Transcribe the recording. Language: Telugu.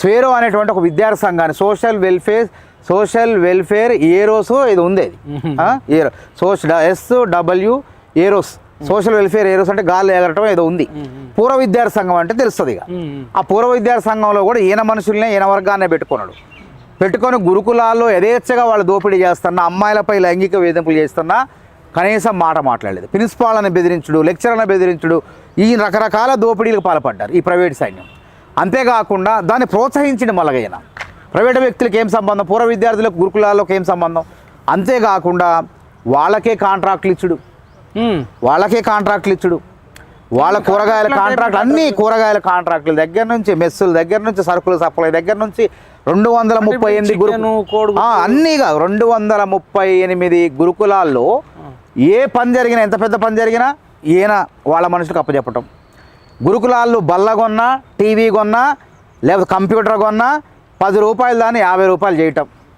స్వేరో అనేటువంటి ఒక విద్యార్థి సంఘాన్ని social welfare social welfare aeros ఇది ఉంది అది? Aero social S W aeros. Social welfare aeros అంటే గాలి ఎగరటం ఏదో ఉంది. పూర్వ విద్యార్థి సంఘం అంటే తెలుస్తుంది ఇక. ఆ పూర్వ విద్యార్థి సంఘంలో కూడా ఈయన మనుషుల్నే ఈయన వర్గాన్నే పెట్టుకున్నాడు. పెట్టుకొని గురుకులాల్లో యథేచ్ఛగా వాళ్ళు దోపిడీ చేస్తున్నా అమ్మాయిలపై లైంగిక వేధింపులు చేస్తున్నా కనీసం మాట మాట్లాడలేదు. ప్రిన్సిపాల్ని బెదిరించుడు లెక్చరర్ని బెదిరించుడు ఈ రకరకాల దోపిడీలకు పాల్పడ్డారు ఈ ప్రైవేట్ సైన్యం. అంతేకాకుండా దాన్ని ప్రోత్సహించడం మలగైన ప్రైవేట్ వ్యక్తులకు ఏం సంబంధం? పూర్వ విద్యార్థులకు గురుకులాల్లోకి ఏం సంబంధం? అంతేకాకుండా వాళ్ళకే కాంట్రాక్ట్లు ఇచ్చుడు. వాళ్ళకే కాంట్రాక్ట్లు ఇచ్చుడు. వాళ్ళ కూరగాయల కాంట్రాక్ట్లు అన్ని కూరగాయల కాంట్రాక్టుల దగ్గర నుంచి మెస్సుల దగ్గర నుంచి సరుకుల సప్లై దగ్గర నుంచి రెండు వందల ముప్పై ఎనిమిది గురు చికెను, కోడిగుడ్డు. ఆ, అన్నీగా రెండు వందల ముప్పై ఎనిమిది గురుకులాల్లో ఏ పని జరిగినా ఎంత పెద్ద పని జరిగినా ఈయన వాళ్ళ మనుషులకు అప్పచెప్పటం. గురుకులాళ్ళు బల్ల కొన్నా టీవీ కొన్నా లేకపోతే కంప్యూటర్ కొన్నా పది రూపాయలు దాన్ని యాభై రూపాయలు చేయటం.